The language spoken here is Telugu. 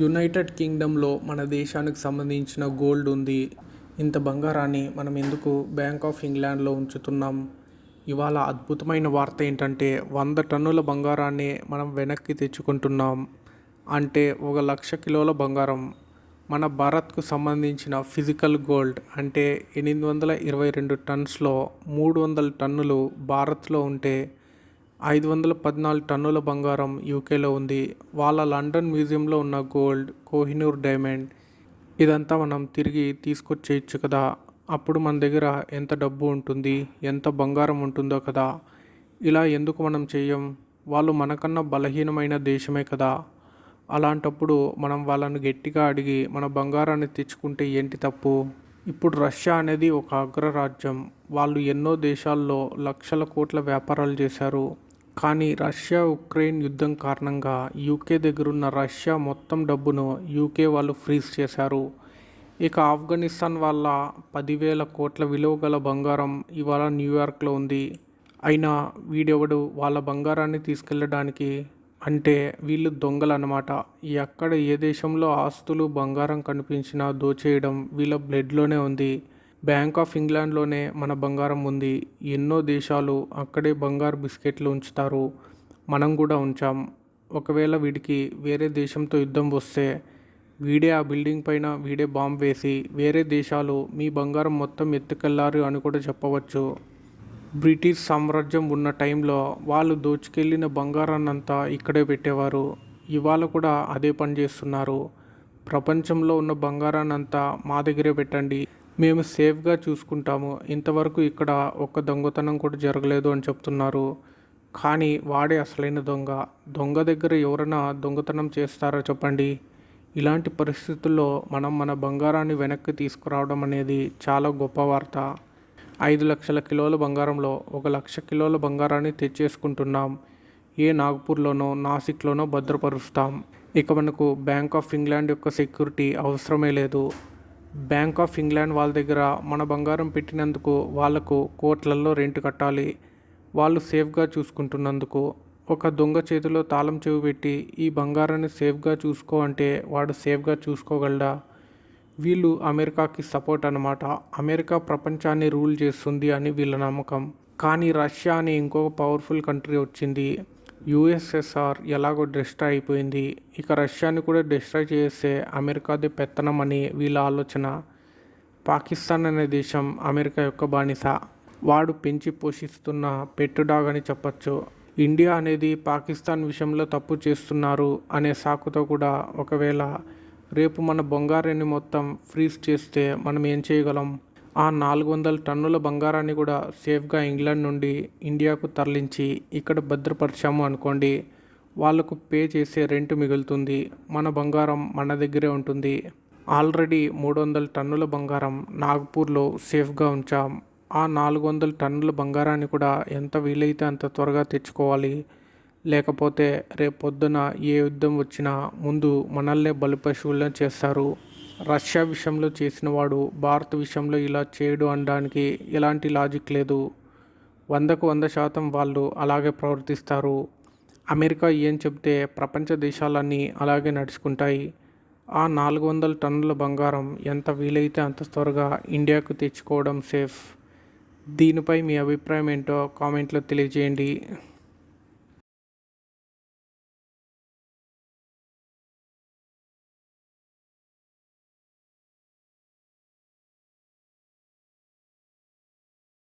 యునైటెడ్ కింగ్డమ్లో మన దేశానికి సంబంధించిన గోల్డ్ ఉంది. ఇంత బంగారాన్ని మనం ఎందుకు బ్యాంక్ ఆఫ్ ఇంగ్లాండ్లో ఉంచుతున్నాం? ఇవాళ అద్భుతమైన వార్త ఏంటంటే వంద టన్నుల బంగారాన్ని మనం వెనక్కి తెచ్చుకుంటున్నాం. అంటే ఒక లక్ష కిలోల బంగారం. మన భారత్కు సంబంధించిన ఫిజికల్ గోల్డ్ అంటే ఎనిమిది వందల ఇరవై రెండు టన్స్లో మూడు వందల టన్నులు భారత్లో ఉంటే ఐదు వందల పద్నాలుగు టన్నుల బంగారం యూకేలో ఉంది. వాళ్ళ లండన్ మ్యూజియంలో ఉన్న గోల్డ్ కోహినూర్ డైమండ్ ఇదంతా మనం తిరిగి తీసుకొచ్చేయచ్చు కదా. అప్పుడు మన దగ్గర ఎంత డబ్బు ఉంటుంది ఎంత బంగారం ఉంటుందో కదా. ఇలా ఎందుకు మనం చేయం? వాళ్ళు మనకన్నా బలహీనమైన దేశమే కదా. అలాంటప్పుడు మనం వాళ్ళను గట్టిగా అడిగి మన బంగారాన్ని తెచ్చుకుంటే ఏంటి తప్పు? ఇప్పుడు రష్యా అనేది ఒక అగ్రరాజ్యం. వాళ్ళు ఎన్నో దేశాల్లో లక్షల కోట్ల వ్యాపారాలు చేశారు. కానీ రష్యా ఉక్రెయిన్ యుద్ధం కారణంగా యూకే దగ్గరున్న రష్యా మొత్తం డబ్బును యూకే వాళ్ళు ఫ్రీజ్ చేశారు. ఇక ఆఫ్ఘనిస్తాన్ వాళ్ళ పదివేల కోట్ల విలువ గల బంగారం ఇవాళ న్యూయార్క్లో ఉంది. అయినా వీడెవడు? వాళ్ళ బంగారాన్ని తీసుకెళ్ళడానికి అంటే వీళ్ళు దొంగలు అన్నమాట. ఎక్కడ ఏ దేశంలో ఆస్తులు బంగారం కనిపించినా దోచేయడం వీళ్ళ బ్లడ్లోనే ఉంది. బ్యాంక్ ఆఫ్ ఇంగ్లాండ్లోనే మన బంగారం ఉంది. ఎన్నో దేశాలు అక్కడే బంగారు బిస్కెట్లు ఉంచుతారు. మనం కూడా ఉంచాం. ఒకవేళ వీడికి వేరే దేశంతో యుద్ధం వస్తే వీడే ఆ బిల్డింగ్ పైన వీడే బాంబు వేసి వేరే దేశాలు మీ బంగారం మొత్తం ఎత్తుకెళ్ళారు అని కూడా చెప్పవచ్చు. బ్రిటిష్ సామ్రాజ్యం ఉన్న టైంలో వాళ్ళు దోచుకెళ్ళిన బంగారాన్నంతా ఇక్కడే పెట్టేవారు. ఇవాళ కూడా అదే పని చేస్తున్నారు. ప్రపంచంలో ఉన్న బంగారాన్నంతా మా దగ్గరే పెట్టండి. మేము సేఫ్గా చూసుకుంటాము. ఇంతవరకు ఇక్కడ ఒక్క దొంగతనం కూడా జరగలేదు అని చెప్తున్నారు. కానీ వాడే అసలైన దొంగ. దొంగ దగ్గర ఎవరైనా దొంగతనం చేస్తారో చెప్పండి? ఇలాంటి పరిస్థితుల్లో మనం మన బంగారాన్ని వెనక్కి తీసుకురావడం అనేది చాలా గొప్ప వార్త. ఐదు లక్షల కిలోల బంగారంలో ఒక లక్ష కిలోల బంగారాన్ని తెచ్చేసుకుంటున్నాం. ఏ నాగ్పూర్లోనో నాసిక్లోనో భద్రపరుస్తాం. ఇక మనకు బ్యాంక్ ఆఫ్ ఇంగ్లాండ్ యొక్క సెక్యూరిటీ అవసరమే లేదు. బ్యాంక్ ఆఫ్ ఇంగ్లాండ్ వాళ్ళ దగ్గర మన బంగారం పెట్టినందుకు వాళ్ళకు కోట్లల్లో రెంట్ కట్టాలి. వాళ్ళు సేఫ్గా చూసుకుంటున్నందుకు ఒక దొంగ చేతిలో తాళం చెవి పెట్టి ఈ బంగారాన్ని సేఫ్గా చూసుకో అంటే వాడు సేఫ్గా చూసుకోగలడా? వీళ్ళు అమెరికాకి సపోర్ట్ అనమాట అమెరికా ప్రపంచాన్ని రూల్ చేస్తుంది అని వీళ్ళ నమ్మకం. కానీ రష్యా అనే ఇంకొక పవర్ఫుల్ కంట్రీ వచ్చింది. యుఎస్ఎస్ఆర్ ఎలాగో డిస్ట్రాయ్ అయిపోయింది. ఇక రష్యాని కూడా డిస్ట్రాయ్ చేస్తే అమెరికాది పెత్తనం అని వీళ్ళ ఆలోచన. పాకిస్తాన్ అనే దేశం అమెరికా యొక్క బానిస. వాడు పెంచి పోషిస్తున్న పెట్టుడాగ్ అని చెప్పచ్చు. ఇండియా అనేది పాకిస్తాన్ విషయంలో తప్పు చేస్తున్నారు అనే సాకుతో కూడా ఒకవేళ రేపు మన బంగారాన్ని మొత్తం ఫ్రీజ్ చేస్తే మనం ఏం చేయగలం? ఆ నాలుగు వందల టన్నుల బంగారాన్ని కూడా సేఫ్గా ఇంగ్లాండ్ నుండి ఇండియాకు తరలించి ఇక్కడ భద్రపరిచాము అనుకోండి వాళ్ళకు పే చేసే రెంట్ మిగులుతుంది. మన బంగారం మన దగ్గరే ఉంటుంది. ఆల్రెడీ మూడు వందల టన్నుల బంగారం నాగ్పూర్లో సేఫ్గా ఉంచాం. ఆ నాలుగు వందల టన్నుల బంగారాన్ని కూడా ఎంత వీలైతే అంత త్వరగా తెచ్చుకోవాలి. లేకపోతే రేపు పొద్దున ఏ యుద్ధం వచ్చినా ముందు మనల్నే బలిపశువులను చేస్తారు. రష్యా విషయంలో చేసిన వాడు భారత్ విషయంలో ఇలా చేయడు అనడానికి ఎలాంటి లాజిక్ లేదు. వందకు వంద శాతం వాళ్ళు అలాగే ప్రవర్తిస్తారు. అమెరికా ఏం చెబితే ప్రపంచ దేశాలన్నీ అలాగే నడుచుకుంటాయి. ఆ నాలుగు వందల టన్నుల బంగారం ఎంత వీలైతే అంత త్వరగా ఇండియాకు తెచ్చుకోవడం సేఫ్? దీనిపై మీ అభిప్రాయం ఏంటో కామెంట్లో తెలియజేయండి.